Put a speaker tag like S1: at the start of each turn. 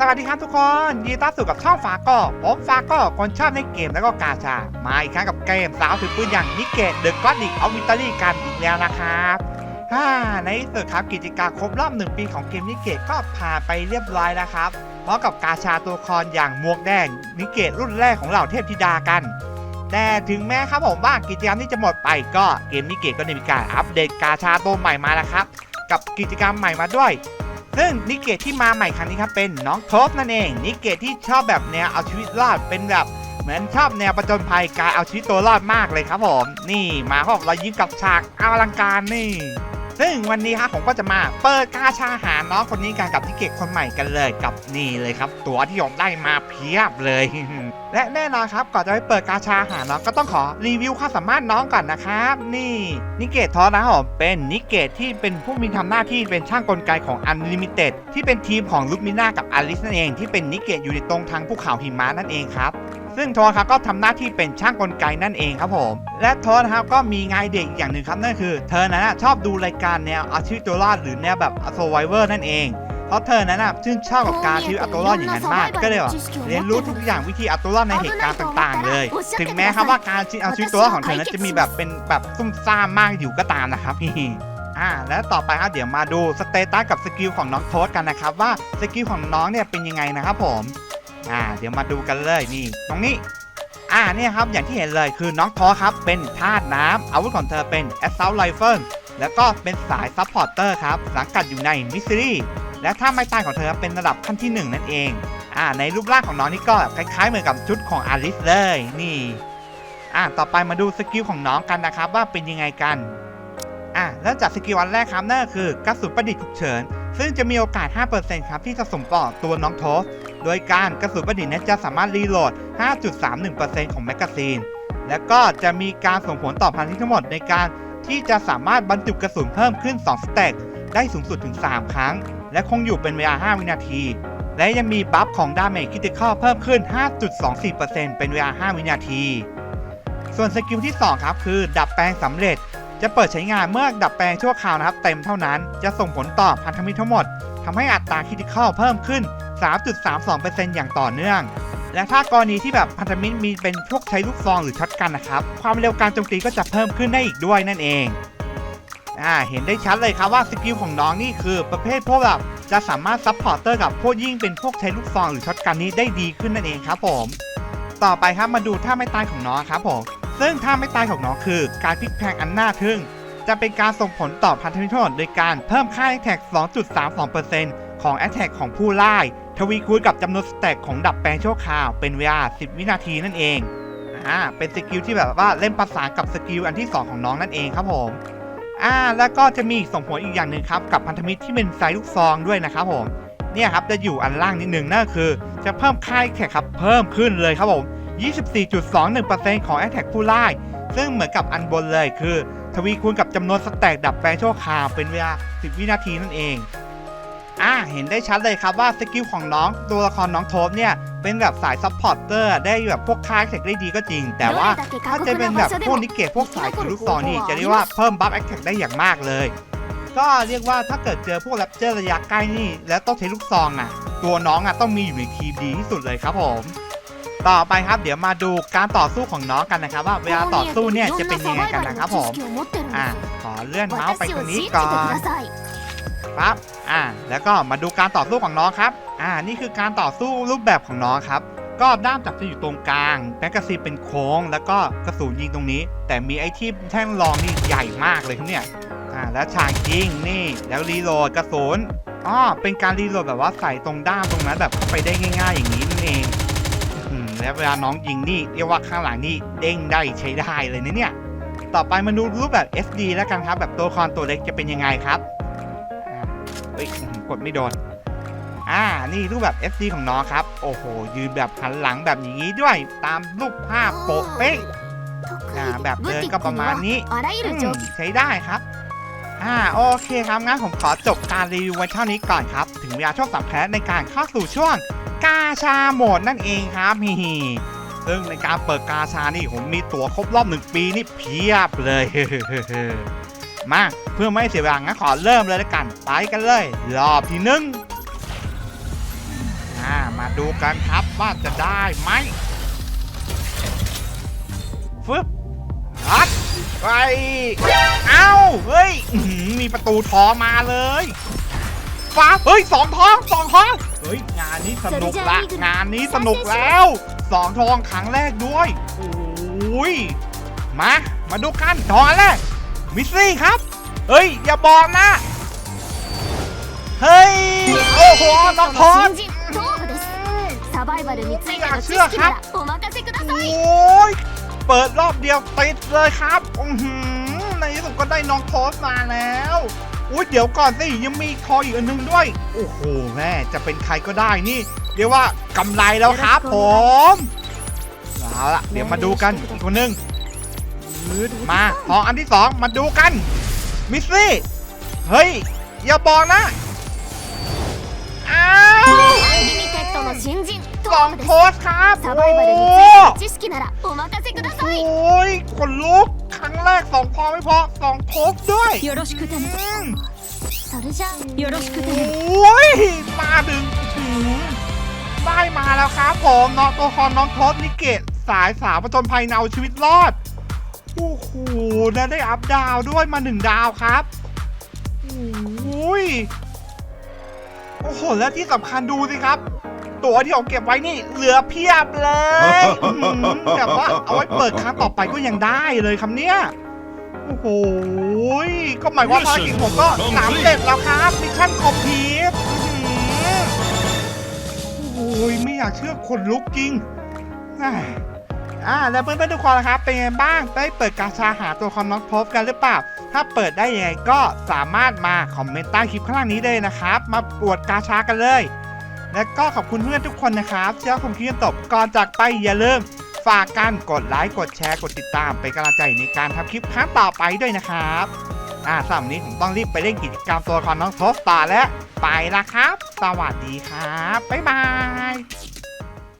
S1: สวัสดีครับทุกคนยินดีต้อนรับสู่กับช่องฝาก็ผมฝาก็คนชอบในเกมแล้วก็กาชา มาอีกครั้งกับเกมสาวถือปืนอย่างนิเกตเดอะก็อดดิกเอาวิตาลีกันอีกแล้วนะครับฮ่าในที่สุดครับกิจกรรครบรอบหนึ่งปีของเกมนิเกตก็ผ่านไปเรียบร้อยแล้วครับพร้อมกับกาชาตัวละครอย่างมวกแดงนิเกตรุ่นแรกของเหล่าเทพธิดากัน แต่ถึงแม้ครับผมว่ากิจกรรมนี้จะหมดไปก็เกมนิเกตก็ได้มีการอัปเดตกาชาตัวใหม่มาแล้วครับกับกิจกรรมใหม่มาด้วย ซึ่งนิเกตที่มาใหม่ครั้งนี้ครับเป็นน้องโทบนั่นเองนิเกตที่ชอบแบบแนวเอาชีวิตรอดเป็นแบบเหมือนชอบแนวประจนภัยการเอาชีวิตตัวรอดมากเลยครับผม นี่มาพร้อมรายยิ้มกับฉากอลังการนี่ ซึ่งวันนี้ครับผมก็จะมาเปิดกาชาหาน้องคนนี้กันกับนิเก็ตคนใหม่กันเลยกับนี่เลยครับ ตัวที่ผมได้มาเพียบเลย และแน่นอนครับก่อนจะไปเปิดกาชาหาน้องก็ต้องขอรีวิวความสามารถน้องก่อนนะครับ นี่นิเกตทอนะครับผมเป็นนิเกตที่เป็นผู้มีทำหน้าที่เป็นช่างกลไกของ Unlimited ที่เป็นทีมของลูกมิน่ากับอลิสนั่นเองที่เป็นนิเกตอยู่ในตรงทางภูเขาหิมะนั่นเองครับ ซึ่งโทนครับก็ทำหน้าที่เป็นช่างกลไกนั่นเองครับผม และโทนนะครับก็มีงานเด็กอย่างหนึ่งครับนั่นคือ เธอนั้นชอบดูรายการแนวอาชีวตัวรอดหรือแนวแบบ Survivor นั่นเอง เพราะเธอนั้นนะชื่นชอบกับการชีวิตอาตัวรอดอย่างนั้นมาก ก็เลยว่าเรียนรู้ทุกอย่างวิธีอาตัวรอดในเหตุการณ์ต่างๆ เลย ถึงแม้ครับว่าการเอาชีวิตตัวรอดของเธอนั้นจะมีแบบเป็นแบบซุ่มซ่ามมากอยู่ก็ตามนะครับอ่าแล้วต่อไปครับเดี๋ยวมาดูสเตตัสกับสกิลของน้องโทษกันนะครับว่าสกิลของน้องเนี่ยเป็นยังไงนะครับผม อ่า เดี๋ยวมาดูกันเลยนี่ตรงนี้อ่าเนี่ยครับอย่างที่เห็นเลยคือน้องทอครับเป็นธาตุน้ำอาวุธของเธอเป็น Assault Rifle แล้วก็เป็นสายซัพพอร์เตอร์ครับสังกัดอยู่ในมิสซิลีและท่าไม้ตายของเธอเป็นระดับขั้นที่ 1 นั่นเองอ่าในรูปร่างของน้องนี่ก็คล้ายๆเหมือนกับชุดของอาริสเลยนี่อ่าต่อไปมาดูสกิลของน้องกันนะครับว่าเป็นยังไงกันอะเริ่มจากสกิลวันแรกครับนั่นก็คือกระสุนประดิษฐ์ฉุกเฉิน ซึ่งจะมีโอกาส 5%ครับ ที่จะสมต่อตัวน้องโทส โดยการกระสุนประดิษฐ์นั้นจะสามารถรีโหลด 5.31%ของแมกกาซีน และก็จะมีการส่งผลต่อพันธุ์ทั้งหมดในการที่จะสามารถบรรจุกระสุนเพิ่มขึ้น 2 สเต็กได้สูงสุดถึง 3 ครั้ง และคงอยู่เป็นเวลา 5 วินาที และยังมีบัฟของดาเมจคิติคอลเพิ่มขึ้น 5.24%เป็นเวลา 5 วินาที ส่วนสกิลที่ 2 ครับ คือ ดับแปลงสำเร็จ จะเปิดใช้งานเมื่อดับแปลงชั่วคราวนะครับเต็มเท่านั้น จะส่งผลต่อพันธมิตรทั้งหมดทำให้อัตราคิติคอลเพิ่มขึ้น 3.32%อย่างต่อเนื่อง และถ้ากรณีที่แบบพันธมิตรมีเป็นพวกใช้ลูกซองหรือช็อตกันนะครับ ความเร็วการโจมตีก็จะเพิ่มขึ้นได้อีกด้วยนั่นเองอ่าเห็นได้ชัดเลยครับว่าสกิลของน้องนี่คือประเภทพวกแบบจะสามารถซับพอร์เตอร์กับพวกยิ่งเป็นพวกใช้ลูกซองหรือช็อตกันนี้ได้ดีขึ้นนั่นเองครับผม ต่อไปครับมาดูท่าไม่ตายของน้องครับผม ซึ่งท่าไม่ตายของน้องคือการพลิกแพงอันน่าทึ่ง จะเป็นการส่งผลต่อพันธมิตรทั้งหมดโดยการเพิ่มค่า a t แท็ก 2.32%ของ a t แท็กของผู้ไล่ทวีคูณกับจำนวนสแต็กของดับแปลงชั่วคราวเป็นเวลา 10 วินาทีนั่นเองอ่าเป็นสกิลที่แบบว่าเล่นประสานกับสกิลอันที่ 2 ของน้องนั่นเองครับผมอ่าแล้วก็จะมีส่งผลอีกอย่างหนึ่งครับกับพันธมิตรที่เป็นไซส์ลูกซองด้วยนะครับผมเนี่ยครับจะอยู่อันล่างนิดนึงนั่นคือ จะเพิ่มค่าแท็กครับเพิ่มขึ้นเลยครับผม 24.21%ของ a t แท็กผู้ล่ซึ่งเหมือนกับอันบนเลยคือ ทวีคูณกับจำนวนสแต็กดับแปลชั่วคราวเป็นเวลา 10 วินาทีนั่นเองอ่าเห็นได้ชัดเลยครับว่าสกิลของน้องตัวละครน้องโทบเนี่ย เป็นแบบสายซัพพอร์เตอร์ได้แบบพวกค่าแท็กได้ดีก็จริง แต่ว่าถ้าจะเป็นแบบพวกนิเกตพวกสายถือลูกซองนี่จะเรียกว่าเพิ่มบัฟแอคแท็กได้อย่างมากเลย ก็เรียกว่าถ้าเกิดเจอพวกแรปเจอร์ระยะใกล้นี่ แล้วต้องใช้ลูกซองอะ ตัวน้องอะต้องมีอยู่ในทีมดีที่สุดเลยครับผม ต่อไปครับเดี๋ยวมาดูการต่อสู้ของน้องกันนะครับ ว่าเวลาต่อสู้เนี่ยจะเป็นยังไงกันนะครับผมอ่าขอเลื่อนเมาส์ไปตรงนี้ก่อนปั๊บอ่าแล้วก็มาดูการต่อสู้ของน้องครับอ่านี่คือการต่อสู้รูปแบบของน้องครับ ก็ด้ามจับจะอยู่ตรงกลางแมกกาซีนเป็นโค้ง แล้วก็กระสุนยิงตรงนี้ แต่มีไอ้ที่แท่งรองนี่ใหญ่มากเลยครับเนี่ยอ่าแล้วฉากยิงนี่แล้วรีโหลดกระสุนอ๋อเป็นการรีโหลดแบบว่าใส่ตรงด้ามตรงนั้นแบบเข้าไปได้ง่าย ๆ อย่างนี้นั่นเอง แล้วเวลาน้องยิงนี่เรียกว่าข้างหลังนี่เด้งได้ใช้ได้เลยนะเนี่ย ต่อไปมาดูรูปแบบ SD แล้วกันครับ แบบตัวละครตัวเล็กจะเป็นยังไงครับอ่าเฮ้ยอื้อหือกดไม่โดนอ่า นี่รูปแบบ SD ของน้องครับ โอ้โห ยืนแบบหันหลังแบบอย่างนี้ด้วย ตามรูปภาพโปะเป๊ะอ่าแบบเดินก็ประมาณนี้อืมใช้ได้ครับ อ่าโอเคครับงั้นผมขอจบการรีวิวไว้เท่านี้ก่อนครับ ถึงเวลาช่วงสำคัญในการเข้าสู่ช่วงกาชาโหมดนั่นเองครับฮิฮิซึ่งในการเปิดกาชานี่ผมมีตั๋วครบรอบหนึ่งปีนี่เพียบเลยมาเพื่อไม่เสียเวลางั้นขอเริ่มเลยละกัน ไปกันเลย รอบที่หนึ่งมาดูกันครับว่าจะได้ไหมฟึบฮัด ไปเอ้าเฮ้ยมีประตูทอมาเลยฟ้าเฮ้ยสองทองสองทองเฮ้ยงานนี้สนุกละงานนี้สนุกแล้วสองทองครั้งแรกด้วยโอ้ยมามาดูกันทองอัแรกมิสซี่ครับ เฮ้ย อย่าบอกนะ เฮ้ย โอ้โหสองทอ
S2: ดอยากเชื่อครับ
S1: โอ้ย เปิดรอบเดียวติดเลยครับอือหือในที่สุดก็ได้น้องโทสมาแล้วอุ้ยเดี๋ยวก่อนสิยังมีคออีกอันหนึงด้วย โอ้โหแม่จะเป็นใครก็ได้นี่ เรียกว่ากำไรแล้วครับผมเอาละเดี๋ยวมาดูกันอีกคนหนึงมาทองอันที่สองมาดูกันมิสซี่เฮ้ยอย่าบอกนะอ้าว
S2: ก
S1: ล่องโทษครับโอ้โหขนลุกครั้งแรกสองพอไม่พอกล่องโทษด้วยโอ้ยมาดึงได้มาแล้วครับผมน้องตัวคอนน้องโทษนิเกตสายสาวประจนภัยเนาชีวิตรอดโอ้โหแล้วได้อัพดาวด้วยมาหนึ่งดาวครับโอ้ยโอ้โหและที่สำคัญดูสิครับ ตัวที่ผมเก็บไว้นี่เหลือเพียบเลยอื้อหือแบบว่าเอาไว้เปิดครั้งต่อไปก็ยังได้เลยครับเนี่ยโอ้โหก็หมายว่าภารกิจผมก็สามเร็จแล้วครับมิชชั่นคอมพลีทโอ้ยไม่อยากเชื่อคนลุกจริงอ่าอ่าแล้วเพื่อนๆทุกคนนะครับเป็นไงบ้างได้เปิดกาชาหาตัวคอนน็อกพบกันหรือเปล่า ถ้าเปิดได้ยังไงก็สามารถมาคอมเมนต์ใต้คลิปข้างล่างนี้เลยนะครับ มาปวดกาชากันเลย และก็ขอบคุณเพื่อนทุกคนนะครับที่รับชมคลิปจนจบก่อนจากไปอย่าลืมฝากกันกดไลค์กดแชร์กดติดตามเป็นกำลังใจในการทำคลิปครั้งต่อไปด้วยนะครับอ่าสำหรับวันนี้ผมต้องรีบไปเล่นกิจกรรมตัวละครน้องโทสตาแล้วไปละครับ สวัสดีครับ บ๊ายบาย